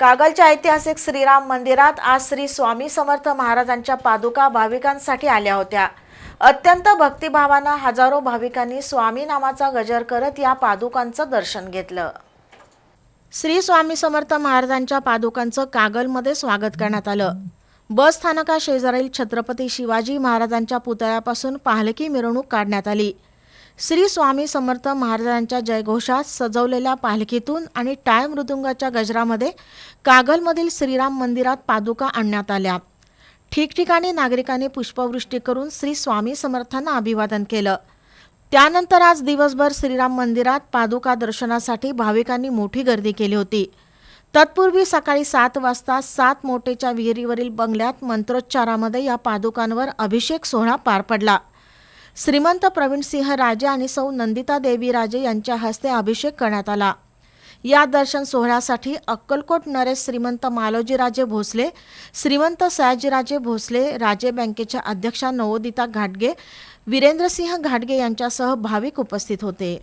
कागलच्या ऐतिहासिक श्रीराम मंदिरात आज श्री स्वामी समर्थ महाराजांच्या पादुका भाविकांसाठी आल्या होत्या. अत्यंत भक्तिभावानं हजारो भाविकांनी स्वामी नामाचा गजर करत या पादुकांचं दर्शन घेतलं. श्री स्वामी समर्थ महाराजांच्या पादुकांचं कागलमध्ये स्वागत करण्यात आलं. बस स्थानका शेजारील छत्रपती शिवाजी महाराजांच्या पुतळ्यापासून पालखी मिरवणूक काढण्यात आली. श्री स्वामी समर्थ महाराजांच्या जयघोषात सजवलेल्या पालखीतून आणि टाळ मृदुंगाच्या गजरामध्ये कागलमधील श्रीराम मंदिरात पादुका आणण्यात आल्या. ठिकठिकाणी नागरिकांनी पुष्पवृष्टी करून श्री स्वामी समर्थांना अभिवादन केलं. त्यानंतर आज दिवसभर श्रीराम मंदिरात पादुका दर्शनासाठी भाविकांनी मोठी गर्दी केली होती. तत्पूर्वी सकाळी सात वाजता सात मोठेच्या विहिरीवरील बंगल्यात मंत्रोच्चारामध्ये या पादुकांवर अभिषेक सोहळा पार पडला. श्रीमंत प्रवीण सिंह राजे आणि सौ नंदिता देवी राजे यांच्या हस्ते अभिषेक करण्यात आला. या दर्शन सोहळ्यासाठी अक्कलकोट नरेश श्रीमंत मालोजीराजे भोसले श्रीमंत सयाजीराजे भोसले राजे बँकेच्या अध्यक्षा नवोदिता घाटगे वीरेंद्रसिंह घाटगे यांच्यासह भाविक उपस्थित होते.